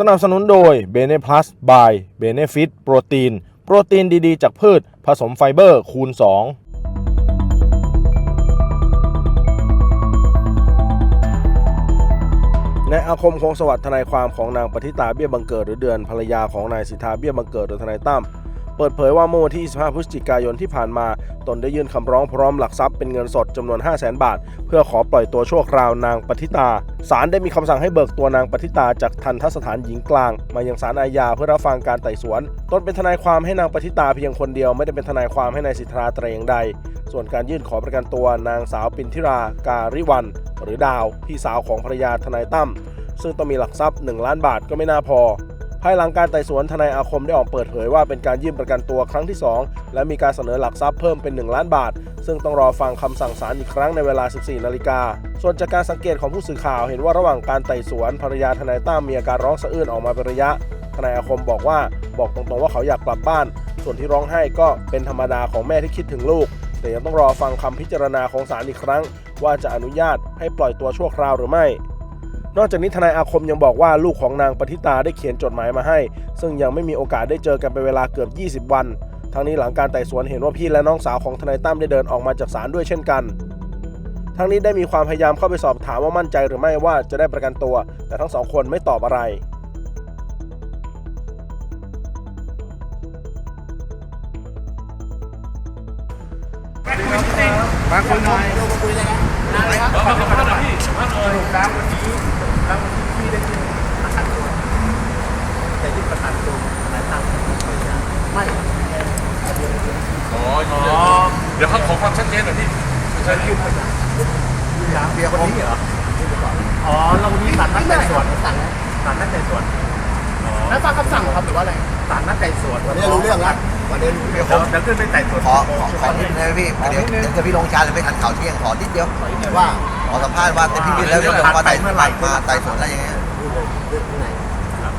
สนับสนุนโดย b e n e Plus by Benefit โปรตีน โปรตีนดีๆ จากพืช ผสมไฟเบอร์คูณ 2 ในอาคมคงสวัสดิ์ทนายความของนางปฏิตาเบี้ยบังเกิดหรือเดือนภรรยาของนายสิทธาเบี้ยบังเกิดหรือทนายตั้ม ปิดเผยว่าเมื่อวันที่ 25 พฤศจิกายนที่ผ่านมา ตนได้ยื่นคำร้องพร้อมหลักทรัพย์เป็นเงินสดจำนวน 5 0 0 0 0 0 บาท เพื่อขอปล่อยตัวชั่วคราวนางปฏิตา ศาลได้มีคำสั่งให้เบิกตัวนางปฏิตาจากทันทสถานหญิงกลาง มายังศาลอาญาเพื่อรับฟังการไต่สวน ตนเป็นทนายความให้นางปฏิตาเพียงคนเดียวไม่ได้เป็นทนายความให้นายสิทธาแต่อย่างใด ส่วนการยื่นขอประกันตัวนางสาวปินทิราการิวัน หรือดาว พี่สาวของภรรยาทนายตั้มซึ่งต้องมีหลักทรัพย์ 1 ล้านบาทก็ไม่น่าพอ ภายหลังการไต่สวนทนายอาคมได้ออกเปิดเผยว่าเป็นการยื่นประกันตัวครั้งที่ 2 และมีการเสนอหลักทรัพย์เพิ่มเป็น 1 ล้านบาท ซึ่งต้องรอฟังคำสั่งศาลอีกครั้งในเวลา 14 นาฬิกา ส่วนจากการสังเกตของผู้สื่อข่าวเห็นว่าระหว่างการไต่สวนภรรยาทนายตั้มมีอาการร้องสะอื้นออกมาเป็นระยะ ทนายอาคมบอกว่าบอกตรงๆว่าเขาอยากกลับบ้าน ส่วนที่ร้องไห้ก็เป็นธรรมดาของแม่ที่คิดถึงลูก แต่ยังต้องรอฟังคำพิจารณาของศาลอีกครั้ง ว่าจะอนุญาตให้ปล่อยตัวชั่วคราวหรือไม่ นอกจากนี้ทนายอาคมยังบอกว่าลูกของนางปฏิตาได้เขียนจดหมายมาให้ ซึ่งยังไม่มีโอกาสได้เจอกันเป็นเวลาเกือบ 20 วัน ทั้งนี้หลังการไต่สวนเห็นว่าพี่และน้องสาวของทนายตั้มได้เดินออกมาจากศาลด้วยเช่นกัน ทั้งนี้ได้มีความพยายามเข้าไปสอบถามว่ามั่นใจหรือไม่ว่าจะได้ประกันตัว แต่ทั้งสองคนไม่ตอบอะไรมาคุยหน่อยมาคุยเลยนะนานเลยครับขอบคุณครับพี่สรุปแล้ววันนี้แล้ววันนี้พี่ได้ยื่นประกันตัวแต่ยื่นประกันตัวอะไรตามไม่ อ๋อเดี๋ยวเขาขอความชัดเจนหน่อยพี่จะยื่นประกันเบียร์คนนี้เหรอ อ๋อแล้ววันนี้ศาลนัดไต่สวนสั่งศาลนัดไต่สวนแล้วฟังคำสั่งเหรอครับหรือว่าอะไรศาลนัดไต่สวนวันนี้รู้เรื่องแล้ววันนี้รู้เดี๋เรื่ยอวงเดี๋ยวขึ้นไปไต่สวนขอขอขอนิดนึงนะพี่เดี๋ยวเดี๋ยวจะพี่ลงชาเลยไม่ทันข่าวเที่ยงขอนิดเดียวว่าขอสัมภาษณ์ว่าแต่พี่ยื่นแล้วจะมาไต่มาไต่สวนอะไรอย่างเงี้ย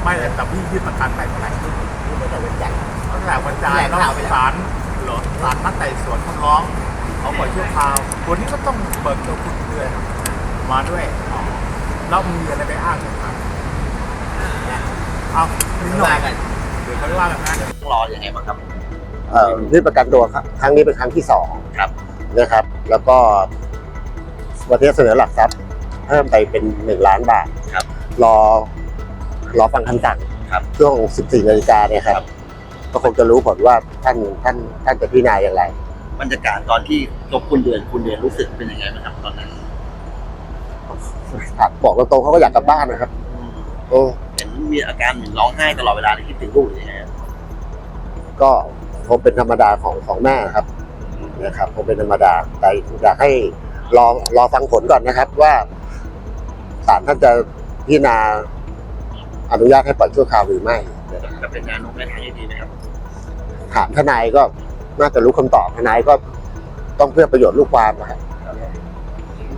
ไม่เลยแต่พี่ยื่นประกันไต่เมื่อไหร่ตั้งแต่วันจันทร์ตั้งแต่วันจันทร์แล้วศาล เหรอศาลนัดไต่สวนคำร้องเขาปล่อยชั่วคราววันนี้ก็ต้องเบิกตัวคุณด้วยมาด้วยแล้วมีอะไรไปอ้างไหมครับเอานิดหน่อยเดี๋ยวเขาไม่ว่ากันนะต้องรอยังไงบ้างครับเอ่อยื่นประกันตัวครับครั้งนี้เป็นครั้งที่สองครับนะครับ แล้วก็วันนี้เสนอหลักทรัพย์เพิ่มไปเป็นหนึ่งล้านบาทครับ รอรอฟังคำสั่งครับช่วง 14 นาฬิกาเนี่ยครับ ก็คงจะรู้ผลว่าท่านท่านท่านจะพิจารณาอย่างไร บรรยากาศตอนที่ยกคุณเดือนคุณเดือนรู้สึกเป็นยังไงบ้างครับตอนนั้นครับบอกตรงๆเขาก็อยากกลับบ้านนะครับ โอ้เห็นมีอาการเหมือนร้องไห้ตลอดเวลาเลยคิดถึงลูกหรือยังไงครับก็คงเป็นธรรมดาของของแม่นะครับนะครับคงเป็นธรรมดาแต่อยากให้รอรอฟังผลก่อนนะครับ ว่าศาลท่านจะพิจารณาอนุญาตให้ปล่อยชั่วคราวหรือไม่นะครับจะเป็นงานนกในทางที่ดีไหมครับ ถามทนายก็น่าจะรู้คำตอบทนายก็ต้องเพื่อประโยชน์ลูกความนะครับ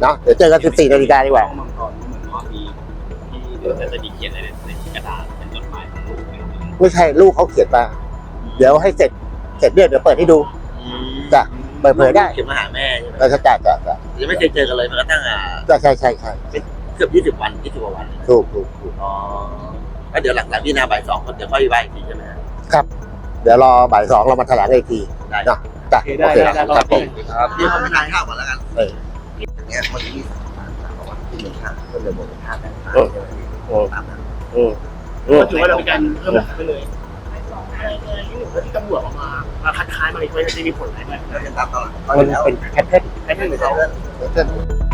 เนาะเดี๋ยวเจอกัน14นาฬิกาดีกว่ามังกรเหมือนว่ามีที่เดี๋ยวจะมีเขียนอะไรในกระดาษเป็นจดหมายของลูกนะครับไม่ใช่ลูกเขาเขียนมาเดี๋ยวให้เสร็จเสร็จเนี่ยเดี๋ยวเปิดให้ดูจ้ะเปิดเผยได้เขียนมาหาแม่ใช่ไหมก็จะจ่ายจ่ายจ่ายยังไม่เคยเจอกันเลยมันกระทั่งอ่าใช่ใช่ใช่เกือบยี่สิบวันยี่สิบกว่าวันถูกถูกถูกอ๋อแล้วเดี๋ยวหลังหลังที่นาบ่ายสองคนเดี๋ยวค่อยไปอีกทีใช่ไหมฮะครับ เดี๋ยวรอบ่ายสองเรามาแถลงอีกทีได้เนาะจ้ะโอเคครับผมครับเดี๋ยวผมไปทานข้าวก่อนแล้วกันเออเนี่ยวันนี้มีสารบอกว่าที่หนึ่งห้าคนเดินบนห้าแปดเออโอ้ตามนั้นอืมอืมถือว่าเราเป็นการเพิ่มหลักไปเลยแล้วที่ตำรวจออกมามาคัดค้านมาอีกไม่ได้มีผลอะไรไหมแล้วยังตามตลอดมันเป็นแพทเทิร์นไอ้ท่านหรือเขาแพทเทิร์น